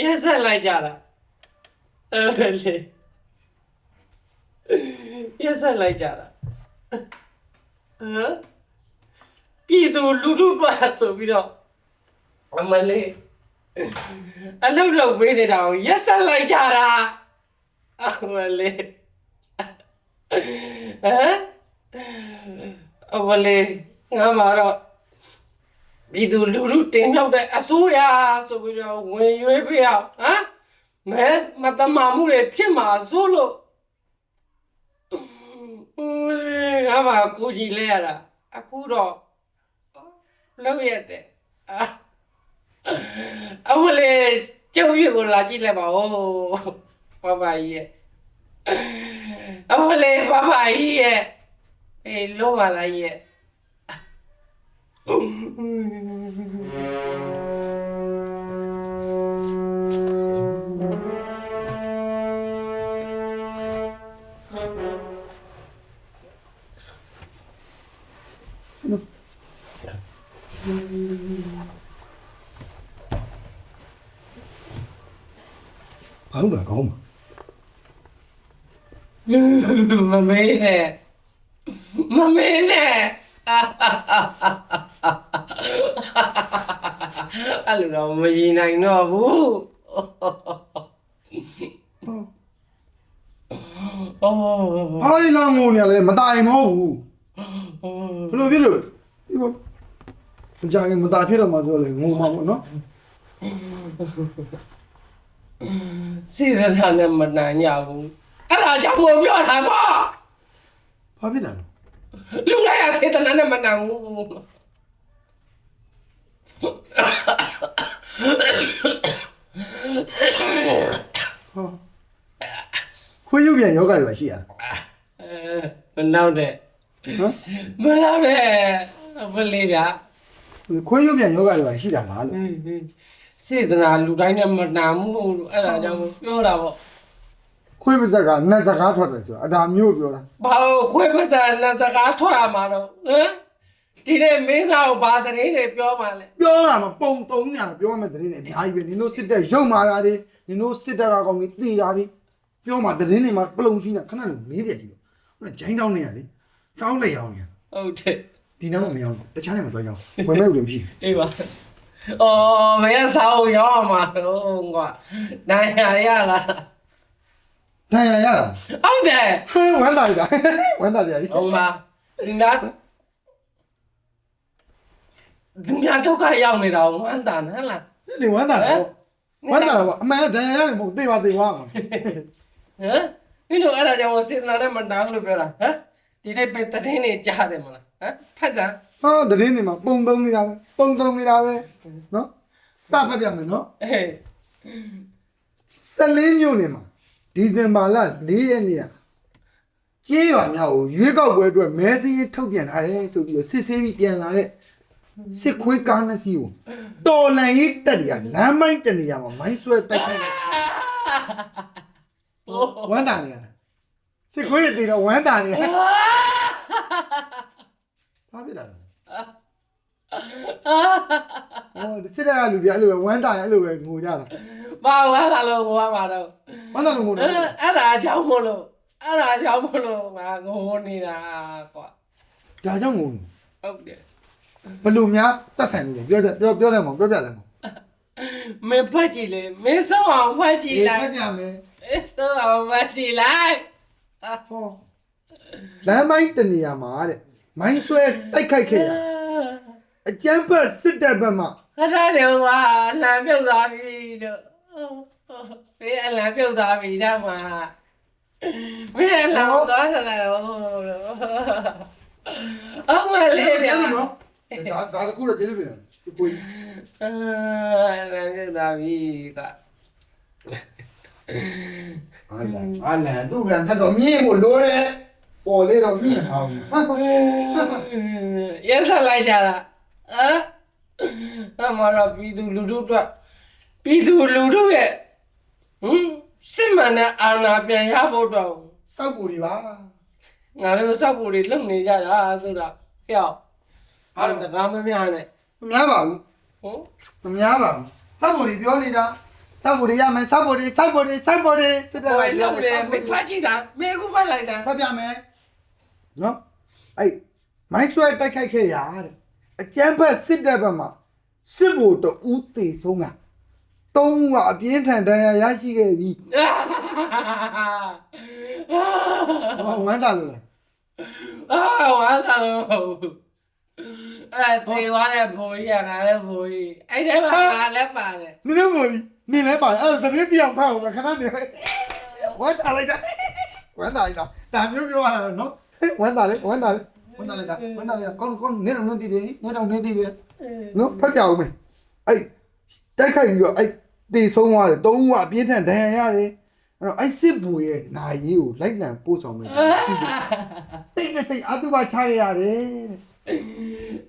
ရက်ဆက်လိုက်ကြတာအဲ့လေရက်ဆက်လိုက်ကြတာဟမ်ပြည်သူလူထုပါဆိုပြီးတော့အမလေးအလုတ်လောက်ပေးနေတာကိုရက်ဆက်လိုက်ကြတာအမလေးဟမ် အမလေးငါမှာတော့ပြည်သူလူထုတင်မြောက်တဲ့အစိုးရဆိုပြီးတော့ဝင်ရွေးပေးအောင်ဟမ်မဲမတမာမှုတွေဖြစ်မှာစိုးလို့ဦးငါမှကိုကြီးလဲရတာအခုတော့လောက်ရတဲ့အအမလေးကျုပ်ရကိုလာကြည့်လိုက်ပါဦးဘဘကြီးရဲ့အမလေးဘဘကြီးရဲ့ အေးလောပါလားကြီးရဲ့ဘာလို့လဲကောင်း မှာ မမေးနဲ့မမေးနဲ့အဲ့လိုတော့မရင်နိုင်တော့ဘူးအော် ဟာဒီလောင်ငုံနေရလဲမตายမဟုတ်ဘူးဘယ်လိုဖြစ်လို့ဒီဘောစကြရင်မตายဖြစ်တော့မှဆိုလဲငုံမှာပေါ့နော် စိတ်ဓာတ်နဲ့မနိုင်ကြဘူးအဲ့ဒါကြောင့်ကိုပြောတာပေါ့ ဘာဖြစ်တာလဲ လူတိုင်းအစေတနာနဲ့မနိုင်ဘူးဟာခွေးရုပ်ပြန်ယောဂတွေပါရှိရလားအဲမနောက်တဲ့နော်မနောက်တဲ့မလေးဗျာခွေးရုပ်ပြန်ယောဂတွေပါရှိတာလားလို့စေတနာလူတိုင်းနဲ့မနာမှုလို့အဲ့ဒါကြောင့်ပြောတာပေါ့ ခွေးပါဇက်ကနတ်စကားထွက်တယ်ဆိုတာအဒါမျိုးပြောတာဘာလို့ခွေးပစံနဲ့စကားထွက်ရမှာတော့ဟမ်ဒီနေ့မင်းသားကိုဘာသတင်းတွေပြောမှလဲပြောတာမပုံတုံးညာပြောမှတဲ့တင်းနေအများကြီးပဲနင်တို့စစ်တဲ့ရုံမာတာတွေနင်တို့စစ်တဲ့ကောင်တွေတေးတာတွေပြောမှတဲ့တင်းနေမှာပလုံရှိနေခဏလို့မေးတယ်ကြည့်လို့ဟိုဂျိုင်းတောင်းနေရလေစောင်းလက်ရောင်းနေဟုတ်တယ်ဒီနောက်မရောင်းတခြားနေမှာသွားကြောင်းဝင်မဲ့ဦးတယ်မရှိအေးပါအော်မင်းစားကိုရောက်အောင်မှာတော့ကွာနိုင်ရရလား ဒဏ်ရာရတာဟုတ်တယ်ဟမ်ဝမ်းသာရတာဝမ်းသာကြကြီးဟုတ်ပါဒီနာဒီများဒုက္ခရောက်နေတာကိုဝမ်းသာနေဟလားဒီဝမ်းသာတော့ဝမ်းသာတော့အမှန်ဒဏ်ရာရတယ်မဟုတ်သေးပါသေးပါမှာဟမ်မင်းတို့အဲ့ဒါကြောင့်စေတနာနဲ့မနာဘူးလို့ပြောတာဟမ်ဒီနေ့ပဲတည်င်းနေကြားတယ်မလားဟမ်ဖတ်စမ်းဟာတတင်းနေမှာပုံတုံးနေတာပဲပုံတုံးနေတာပဲနော်စဖတ်ပြမယ်နော်အေး14မြို့နေမှာ ဒီဇင်ဘာလ4ရက်နေ့ကကြေးရွာများကိုရွေးကောက်ပွဲအတွက်မဲစင်းရေးထုတ်ပြန်ထားတယ်ဆိုပြီးတော့စစ်ဆေးပြီးပြန်လာတဲ့စစ်ခွေးကားနှစ်စီးကိုတော်လန်ရေးတက်တွေကလမ်းမိုင်းတနေရာမှာမိုင်းဆွဲတိုက်ခိုက်တယ်โอ้ဝမ်းတာနေရတာစစ်ခွေးတွေတော့ဝမ်းတာနေရတာဘာဖြစ်တာလဲ ဟိုစစ်တပ်ကလူတွေအဲ့လိုပဲဝမ်းတာရအဲ့လိုပဲငိုကြတာမဝမ်းသာလို့ငိုရမှာတော့ဝမ်းတာလို့ငိုနေအဲ့အဲ့ဒါကြောင့်မလို့အဲ့ဒါကြောင့်မလို့ငါငိုနေတာကွာဒါကြောင့်ငိုနေဟုတ်တယ်ဘလို့များတက်ဆိုင်နေပြောပြောပြောတယ်မပြောပြတယ်မမဖတ်ကြည့်လေမင်းဆုံးအောင်ဖတ်ကြည့်လိုက်ဖတ်ပြမယ်မင်းဆုံးအောင်ဖတ်ကြည့်လိုက်ဟောလမ်းမိုင်းတနေရာမှာတဲ့မိုင်းဆွဲတိုက်ခိုက်ခဲ့တာ အကျန်းဖက်စစ်တပ်ဘက်မှခဏလေကွာအလံပြုတ်သွားပြီလို့မင်းအလံပြုတ်သွားပြီတော့မှာမင်းအလံသွားတယ်တော့အမလေးဗျာနော်ဒါဒါတခုတော့ကျေးဇူးတင်တယ်ကိုကြီးအာလည်းပြတာပြီကအားလန်အားလန်သူ့ကံထပ်တော့မြင့်ဖို့လိုတယ်ပေါ်လေးတော့မြင့်အောင်ရက်ဆက်လိုက်ကြတာဟမ် အမတော်ပြည်သူလူထုအတွက်ပြည်သူလူထုရဲ့ဟမ်စစ်မှန်တဲ့အာဏာပြန်ရဖို့တော့စောက်ပူဒီပါငါတို့စောက်ဖို့တွေလုံနေကြတာဆိုတာဟဲ့အောင်အားလုံးကမများနဲ့မများပါဘူးဟုတ်မများပါဘူးစောက်ဖို့တွေပြောနေတာစောက်ဖို့တွေရမယ်စောက်ဖို့တွေစောက်ဖို့တွေစောက်ဖို့တွေစစ်တပ်ကဟိုလုံပြောနေစောက်မဖို့ဖတ်ကြည့်တာမေကူဖတ်လိုက်တာဖတ်ပြမယ်နော်အဲ့မိုင်းဆွဲတိုက်ခိုက်ခဲ့ရတဲ့ အကျန်းဖက်စစ်တပ်ဘက်မှာစစ်ဘိုလ်တဦးတေဆုံးတာသုံးဦးကအပြင်းထန်ဒဏ်ရာရရှိခဲ့ပြီဟောဝမ်းသာလို့လားအာဝါသာလို့အဲ့တေဝါနဲ့ဘိုးကြီးကငါလည်းဘိုးကြီးအဲ့ထဲမှာငါလည်းပါတယ်နင်လည်းမလို့နင်လည်းပါအဲ့ဒါတတိပြောင်ဖောက်မှာခဏနေဝမ်းသာလိုက်တာဝမ်းသာလိုက်တာဒါမျိုးပြောရတာနော်ဝမ်းသာလေဝမ်းသာလေ ဝမ်းသာလိုက်တာဝမ်းသာလိုက်တာကောင်းကောင်းနေတော့နေတည်ပြီနေတော့နေတည်ပြီနော်ဖတ်ပြအောင်မယ်အဲ့တိုက်ခိုက်ပြီးတော့အဲ့တေဆုံးသွားတယ်သုံးဦးကအပြင်းထန်ဒဏ်ရာရတယ်အဲ့တော့အဲ့စစ်ဘူရဲ့နာရီကိုလိုက်လံပို့ဆောင်မယ်ရှိတယ်တိတ်နဲ့စိတ်အတူပါချရရတယ်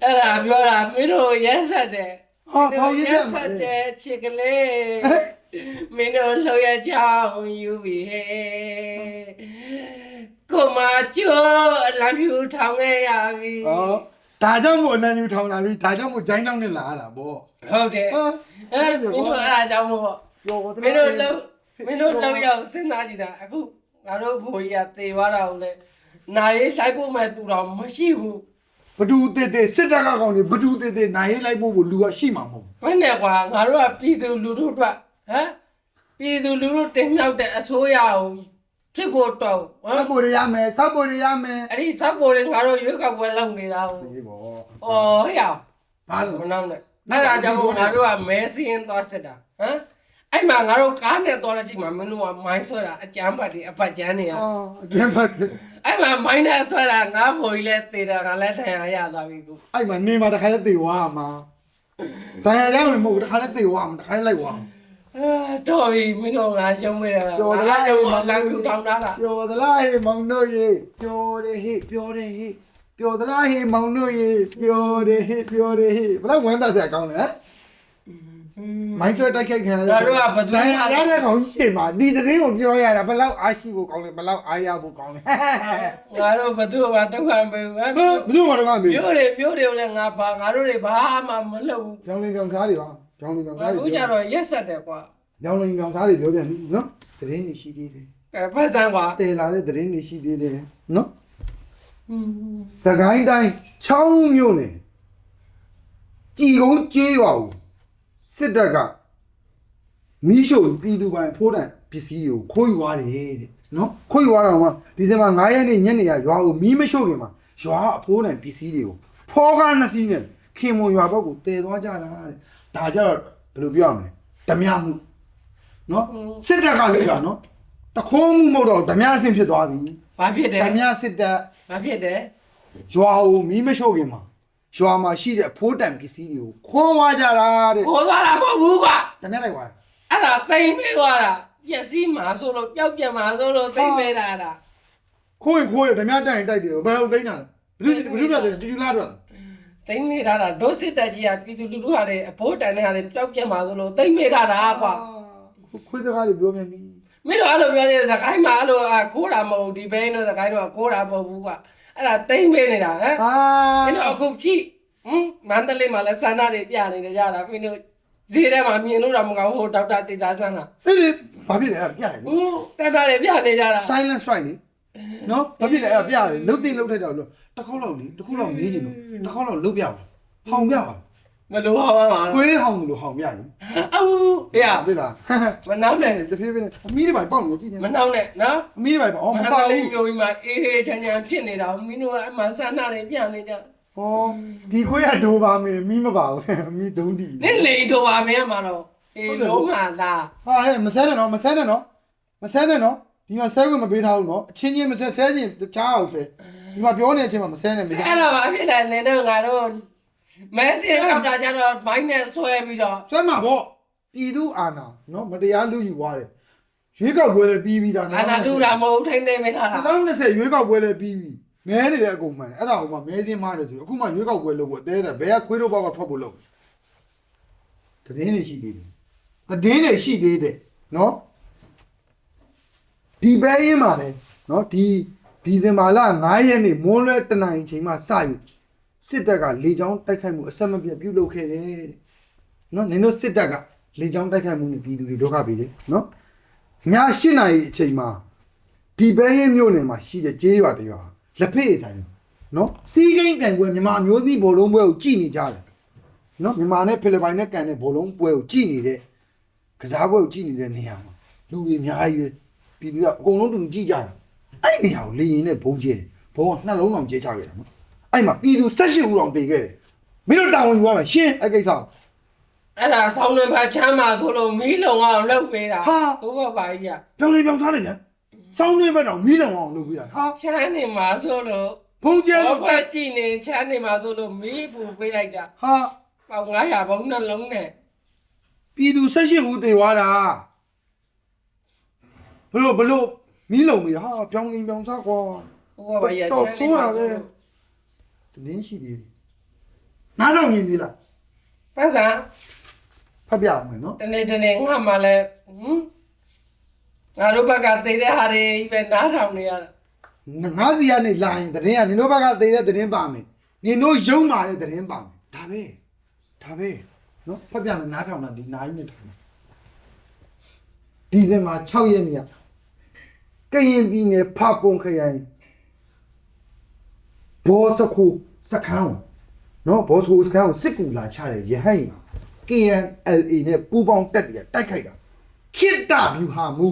အဲ့ဒါပြောတာမင်းတို့ရက်ဆက်တယ်ဟာဘောင်ရည်ဆက်ဆက်တတယ်ယ်ချစ်ကလေးမင်းတို့လှရချောင်းယူပြီဟဲ့ ကိုမကျော်အလံဖြူထောင်ခဲ့ရပြီဩဒါကြောင့်မို့အနံယူထောင်လာပြီဒါကြောင့်မို့ဂျိုင်းတောင်းနဲ့လာရတာဗောဟုတ်တယ်ဟာအဲ့မင်းတို့အဲ့ဒါကြောင့်မို့ပြောတော့မင်းတို့လှမင်းတို့လှရောက်စဉ်းစားကြည့်တာအခုငါတို့ဘိုးကြီးကသေသွားတာကိုလေနိုင်ရေးလိုက်ဖို့မဲ့သူတော်မရှိဘူးဘဒူတေတေစစ်တပ်ကကောင်တွေဘဒူတေတေနိုင်ရေးလိုက်ဖို့ကိုလူကရှိမှာမဟုတ်ဘယ်နဲ့ကွာငါတို့ကပြည်သူလူထုအတွက်ဟမ်ပြည်သူလူထုတင်မြောက်တဲ့အစိုးရကို ဖြစ်ဖို့တော့ဟဘူးမ်စောက်ပေါ်ရရမယ်စောက်ပေါ်ရရမယ်အဲ့ဒီစပ်ပေါ်တွေငါတို့ရွေးကောက်ပွဲလုပ်နေတာကိုဒီဗော။အော်ဟဲ့အောင်ဘာမလို့နောက်နဲ့အဲ့ဒါကြောင့်မို့ငါတို့ကမဲစင်းသွားစစ်တာဟမ်အဲ့မှာငါတို့ကားနဲ့သွားတဲ့ချိန်မှာမင်းတို့ကမိုင်းဆွဲတာအကြမ်းဖတ်တွေအဖတ်ကြမ်းနေရအာအကျန်းဖတ်တယ်အဲ့မှာမိုင်းနဲ့ဆွဲတာငါဘိုကြီးလဲသေတာငါလည်းထင်ရရသွားပြီကိုအဲ့မှာနေမှာတခါလဲတေဝါမှာတန်ရရမယ်မဟုတ်ဘူးတခါလဲတေဝါမှာတခါလဲလိုက်ဝါ အာတော့ပြီမင်းတို့ငါရှုံးမိတယ်ပြောသလား ငါတော့အလံပြူတောင်းတာလားပြောသလားဟေးမောင်တို့ရေပြောတယ်ဟေးပြောတယ်ဟေးပြောသလားဟေးမောင်တို့ရေပြောတယ်ဟေးပြောတယ်ဟေးဘယ်လောက်ဝမ်းသာစရာကောင်းလဲဟမ်မိုင်းဆွဲတိုက်ခိုက်ခံရငါတို့ကဘယ်သူတန်မှရရတဲ့ကောင်ကြီးရှေ့မှာဒီတရင်ကိုပြောရတာဘယ်လောက်အားရှိဖို့ကောင်းလဲဘယ်လောက်အားရဖို့ကောင်းလဲငါတို့ဘယ်သူမှတောက်ခံမပေးဘူးဟမ်ဘယ်သူမှတော့မမေးမျိုးတွေမျိုးတွေကိုလည်းငါဘာငါတို့တွေဘာမှမလုပ်ဘူးကြောင်လင်ကြောင်သားတွေပါ ကြောင်လင်ကြောင်ငါသားတွေတို့ကြတော့ရက်ဆက်တယ်ကွာကြောင်လင်ကြောင်သားတွေပြောပြန်ပြီနော်သတင်းတွေရှိသေးတယ်ကဲဖက်ဆန်းကွာတည်လာတဲ့သတင်းတွေရှိသေးတယ်နော်စကိုင်းတိုင်း6မြို့နယ်ကြည်ကုန်းကျေးရွာကိုစစ်တပ်ကမီးရှို့ပြည်သူပိုင်ဖိုးတန်ပစ္စည်းတွေကိုခိုးယူသွားတယ်တဲ့နော်ခိုးယူသွားတာကဒီဇင်ဘာ9ရက်နေ့ညနေကရွာကိုမီးမရှို့ခင်မှာရွာအဖိုးတန်ပစ္စည်းတွေကိုဖောကားနှစ်စီးနဲ့ခင်မွန်ရွာဘက်ကိုတည်သွားကြတာတဲ့ ဒါကြတော့ဘယ်လိုပြောရမလဲဓမြမှုနော်စစ်တပ်ကလုပ်တာနော်တခိုးမှုမဟုတ်တော့ဓမြအဆင့်ဖြစ်သွားပြီဘာဖြစ်တယ်ဓမြစစ်တပ်ဘာဖြစ်တယ်ရွာကိုမီးမရှို့ခင်မှာရွာမှာရှိတဲ့အဖိုးတန်ပစ္စည်းတွေကိုခိုးသွားကြတာတဲ့ခေါ်သွားတာမဟုတ်ဘူးကွာဓမြလိုက်သွားတယ်အဲ့ဒါတိမ်ပေးသွားတာပျက်စီးမှာဆိုလို့ပျောက်ပြက်မှာဆိုလို့တိမ်ပေးတာလားခိုးရင်ခိုးရဓမြတိုင်ရင်တိုက်တယ်ဘယ်လိုသိမ်းတာလဲဘယ်လိုဘယ်လိုလဲတူတူလာတော့ တိမ်ပေးတာလားဒုစစ်တက်ကြီးကပြည်သူလူထုဟာလေအဖိုးတန်တဲ့ဟာလေပျောက်ပြက်မှာဆိုလို့တိမ်ပေးတာလားကွာခွေးစကားတွေပြောမြန်ပြီမင်းတို့အဲ့လိုပြောနေစကိုင်းမှာအဲ့လိုခိုးတာမဟုတ်ဒီဘဲတို့စကိုင်းတော့ခိုးတာမဟုတ်ဘူးကွာအဲ့ဒါတိမ်ပေးနေတာဟမ်ဟာမင်းတို့အခုကြည့်ဟမ်မန္တလေးမှာလည်းစန္ဒတွေပြနေကြတာမင်းတို့ဈေးထဲမှာမြင်လို့တော့မကောင်းဟိုဒေါက်တာတေသာဆန်းလားအေးလေဘာဖြစ်လဲအဲ့ဒါပြတယ်ဟိုစန္ဒတွေပြနေကြတာ silent strike လေ နော်ဘာဖြစ်လဲအဲ့ဒါပြတယ်လုတ်သိမ့်လုတ်ထိုက်တော့လို့တစ်ခေါက်လောက်လေတစ်ခုလောက်ငေးနေလို့တစ်ခေါက်လောက်လုတ်ပြပါဟောင်ပြပါမလိုပါပါမှာခွေးဟောင်လို့ဟောင်ပြရင်အော်ဟေ့ဟုတ်လားမနောက်နဲ့တဖြည်းဖြည်းနဲ့အမီးတွေပိုင်ပေါက်နေကြည့်နေမနောက်နဲ့နော်အမီးတွေပိုင်ပေါက်အော်မမပါပါဘူးလေးမျိုးကြီးမှာအေးအေးချမ်းချမ်းဖြစ်နေတာမင်းတို့ကအမှစန္ဒတွေပြနေကြဟောဒီခွေးကဒိုပါမယ်မီးမပါဘူးအမီးဒုံးတီနင့်လေတော့ပါမင်းမှာတော့အေးလုံးမှာသားဟာဟဲ့မဆဲနဲ့နော်မဆဲနဲ့နော်မဆဲနဲ့နော် ဒီမှာဆဲခွင့်မပေးထားဘူးနော်အချင်းချင်းမဆဲဆဲချင်းတခြားအောင်ဆဲဒီမှာပြောနေတဲ့အချိန်မှာမဆဲနဲ့မရအဲ့ဒါဘာဖြစ်လဲနင်တို့ငါတို့မဲဆီကောက်တာကျတော့မိုင်းနဲ့ဆွဲပြီးတော့ဆွဲမှာပေါ့ပြည်သူအာဏာနော်မတရားလူယူသွားတယ်ရွေးကောက်ပွဲလည်းပြီးပြီးသားအာနာတူတာမဟုတ်ထိမ့်သိမ့်မထားတာ2020ရွေးကောက်ပွဲလည်းပြီးပြီမဲနေတဲ့အကုန်မှန်တယ်အဲ့ဒါဟိုမှာမဲစင်းမားတယ်ဆိုအခုမှရွေးကောက်ပွဲလုပ်ဖို့အသေးတယ်ဘယ်ကခွေးတို့ဘောက်ကထွက်ဖို့လုပ်တည်င်းနေရှိသေးတယ်တည်င်းနေရှိသေးတယ်နော် ဒီပဲရင်မှာလဲနော်ဒီဒီဇင်ဘာလ9ရက်နေ့မွန်းလွဲတနင်္ဂနွေချိန်မှာစပြီစစ်တပ်ကလေကြောင်းတိုက်ခိုက်မှုအဆက်မပြတ်ပြုလုပ်ခဲ့တယ်တဲ့နော်နင်တို့စစ်တပ်ကလေကြောင်းတိုက်ခိုက်မှုနဲ့ပြည်သူတွေဒုက္ခပေးတယ်နော်ည8နာရီအချိန်မှာဒီဘဲရင်မြို့နယ်မှာရှိတဲ့ကျေးရွာတစ်ရွာလက်ဖေးဆိုင်နော်စီးကိန်းပြန်ပွဲမြန်မာအမျိုးသမီးဘောလုံးပွဲကိုကြည်နေကြတယ်နော်မြန်မာနဲ့ဖိလစ်ပိုင်နဲ့ကန်တဲ့ဘောလုံးပွဲကိုကြည်နေတဲ့ကစားပွဲကိုကြည်နေတဲ့နေရာမှာလူတွေအများကြီး ပဲပြည်သူကအကုန်လုံးတူတူကြည်ကြတာအဲ့ဒီနေရာကိုလေရင်နဲ့ဘုံကျဲတယ်ဘုံကနှလုံးအောင်ကျဲချခဲ့တာနော်အဲ့မှာပြည်သူ၁၈ဦးအောင်တည်ခဲ့တယ်မင်းတို့တာဝန်ယူရမယ်ရှင်းအဲ့ကိစ္စကို အဲ့ဒါဆောင်းနေပါချမ်းပါဆိုလို့မီးလုံအောင်လုပ်ပေးတာဟာဘိုးဘပါကြီးကပြောင်းလေပြောင်းသားနေတယ်စောင်းနေဘက်တော့မီးလောင်အောင်လုပ်ပြီးတာဟာချမ်းနေမှာဆိုလို့ဘုံကျဲဘောလို့ဘတက်ကြည့်နေချမ်းနေမှာဆိုလို့မီးပူပေးလိုက်တာဟာပေါင်900ဘုံနှလုံးနဲ့ပြည်သူ၁၈ဦးတည်သွားတာ ဘလို့ဘလို့မီးလုံပြီးတာဟာပြောင်းလင်းပြောင်းသားကွာဘိုးဘပါကြီးကတော့ချမ်းနေဆိုးတာမှာပဲဆိုလို့တင်းရှိသေးတယ်နားတော့မြင်သေးလားပတ်စံဖတ်ပြအောင်မယ်နော်တနေ့တနေ့ငါမှလည်းဟမ်ငါတို့ဘက်ကသိတဲ့ဟာတွေပဲနားထောင်နေရတာငါးစီကနေလာရင်တရင်ကနင်တို့ဘက်ကသေးတဲ့တရင်ပါမယ်နင်တို့ယုံမာတဲ့တရင်ပါမယ်ဒါပဲဒါပဲနော်ဖတ်ပြမယ်နားထောင်တာဒီနားကြီးနဲ့ထောင်တာဒီဇင်ဘာ6ရက်နေ့က ကရင်ပြည်နယ်ဖပုံခရိုင်ဘောစခုစခန်းကိုနော်ဘောစခုစခန်းကိုစစ်ကူလာချတဲ့ရဟန်း KNLA နဲ့ပူးပေါင်းတက်တွေကတိုက်ခိုက်တာခိတ္တဗျူဟာမူ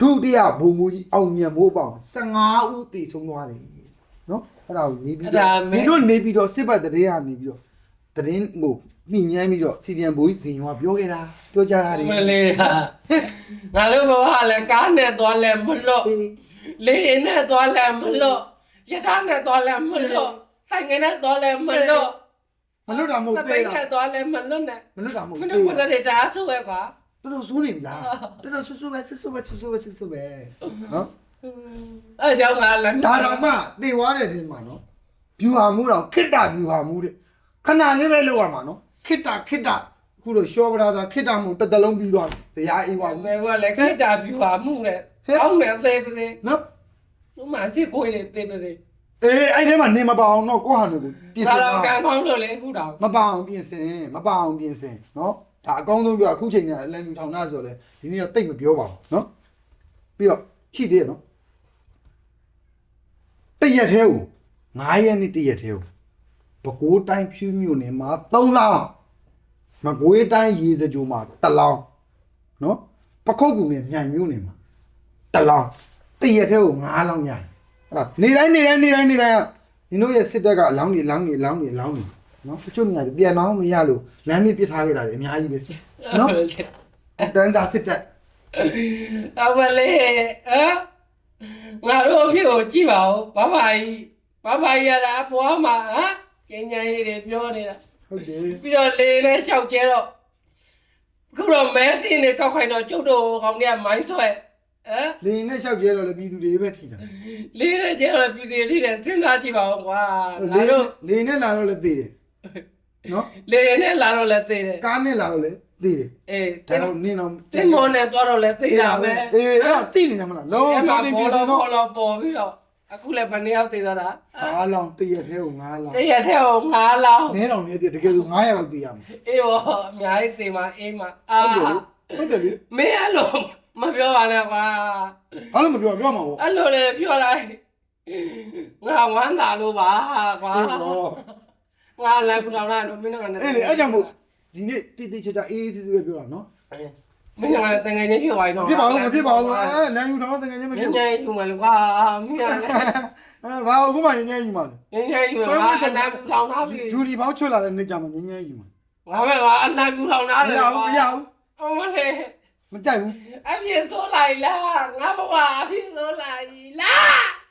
ဒုတိယဘုံမူကြီးအောင်မြတ်မိုးပေါင်း15ဦးတည်ဆုံးသွားတယ်နော်အဲ့ဒါကိုနေပြီးတော့ဒီတို့နေပြီးတော့စစ်ဘက်တရေကနေပြီးတော့ တရင်ဟိုမိညမ်းပြီးတော့စီဒီအမ်ဘိုးကြီးဇင်ရွာပြောခဲ့တာပြောကြတာတွေမလေးဟာငါတို့ဘဝလည်းကားနဲ့သွားလဲမလွတ်အေးလေရင်နဲ့သွားလဲမလွတ်ရထားနဲ့သွားလဲမလွတ်ဆိုင်ငယ်နဲ့သွားလဲမလွတ်မလွတ်တာမဟုတ်သပိသေးတ်တာနဲ့သွားလဲမလွတ်နဲ့မလွတ်တာမဟုတ်မသေးင်းတို့ကတာ လည်းဒါဆိုပဲကွာတော်တော်ဆိုးနေပြီလားတော်တော်ဆိုးဆိုးပဲဆိုးဆိုးပဲဆိုးဆိုးပဲဆိုးဆိုးပဲနော်အဲကြောင့်ငါလည်းဒါတော့မှတေသွားတဲ့ဒီမှာနော်ဗျူဟာမှုတော့ခိတ္တဗျူဟာမှုတဲ့ ခဏလေးပဲလောက်ရမှာနော်ခိတ္တခိတ္တအခုတော့ရှော့ဗရာသာခိတ္တမှုတစ်တလုံးပြီးသွားပြီဇရာအေးပါဘူးမဲကလည်းခိတာပြူပါမှုတဲ့ကောင်းတယ်သေးပါသေးနော်သူမှစစ်ပွေးနေသေးပါသေးအေးအဲ့ထဲမှာနေမပါအောင်တော့ကိုယ့်ဟာကိုပြင်ဆဒါင်တော့ကံတာကောင်းလို့လေအခုတော့မပါအောင်ပြင်ဆင်မပါအောင်ပြင်ဆင်နော်ဒါအကောင်းဆုံးပြောအခုချိန်ကအလန်ယူထောင်တာဆိုတော့လေဒီနေ့တော့တိတ်မပြောပါဘူးနော်ပြီးတော့ရှိသေးတယ်နော်တရက်သေးကို9ရက်နေ့တရက်သေးကို ပဲခူးတိုင်းဖြူးမြို့နယ်မှာ3လောင်းမကွေးတိုင်းရေစကြိုမှာ1လောင်းနော်ပခုတ်ကူနဲ့မြိုင်မြို့နယ်မှာ1လောင်းတရက်သေးကို9လောင်းရတယ်အဲ့ဒါနေတိုင်းနေတိုင်းနေတိုင်းနေတိုင်းကဒီတို့ရဲ့စစ်တပ်ကအလောင်းကြီးအလောင်းကြီးအလောင်းကြီးအလောင်းကြီးနော်တချို့နေရာတွေပြန်အောင်မရလို့လမ်းမပစ်ထားခဲ့တာတွေအများကြီးပဲနော်တန်းစားစစ်တပ်အမလေးဟမ်ငါတို့အဖြစ်ကိုကြည့်ပါဦးဘဘကြီးဘဘကြီးရတာဘွားမှာဟမ် ကျင်းကျင်းလေးတွေပြောနေတာဟုတ်တယ်ပြီးတော့လေနဲ့ရှောက်ကျဲတော့အခုတော့မဲစင်းတွေကောက်ခိုင်းတော့ကျုပ်တို့ကောင်တွေကမိုင်းဆွဲဟမ်လင်းနဲ့လျှောက်ကျဲတော့လေပြည်သူတွေပဲထိတာလေးနဲ့ကျဲတော့ပြည်သူတွေထိတယ်စဉ်းစားကြည့်ပါဦးကွာငါလင်းတို့လင်းနဲ့လာတော့လေသိတယ်နော်လေနဲ့လာတော့လည်းသိတယ်ကားနဲ့လာတော့လေသိတယ်အေးဒါတော့နင်းတော့တင်မောနဲ့သွားတော့လည်းသိတာပဲအေးအဲ့တော့သိနေမှာလားလောအဲ့ကြောမှာင်းပြဘောပြစလောတော့ဘောလောပေါ်ပြီးတော့ အခုလည်းဗနေရောက်သိသွားတာအားလောင်တရက်သေးကို9လောင်တရက်ထဲကိုငါးလောင်းနည်းတော့နည်းတည်းတကယ်ဆို900လောက်သိရမှာအေးရောအများကြီးသိမှာအေးမှာအာဟုတ်တယ်လေဟုတ်တယ်လေမင်းအဲ့လိုမပြောပါနဲ့ကွာဘာလို့မပြောပြောမှာပေါ့အဲ့လိုလေပြောလိုက်ငါဝမ်းသာလို့ပါကွာအေးတော့ငါလည်းပူတော်လာတော့မင်းကလည်းအေးလေအဲ့ကြောင့်မို့ဒီနေ့တိတိကျကျအေးအေးဆေးဆေးပဲပြောတာနော် မင်းကလည်းတငယ်ချင်းဖြစ်သွားပြီမနော်ဖြစ်ပါဘူးမဖြစ်ပါဘူးအဲလမ်းယူထောင်းတကယ်ချင်းမညဖြစ်င်ဘူးညင်ယူမယ်လို့ကွာမင်းကလည်းအဲဘာအခုမှညင်ညင်ယူမှာလဲညင်ညင်ယူမယ်ကွာအနာပူတော်လာပြီဂျူလီဘောင်းချွတ်လာတဲ့နေ့ကြမှာညင်ညင်ယူမှာငါပဲကွာအနာပူတော်လာမတယ်ရကွာဘူးမရဘူးအမလေးမကြိုက်ဘူး အပြည့်ဆိုးလိုက်လားငါဘဝအပြည့်ဆိုးလိုက်လား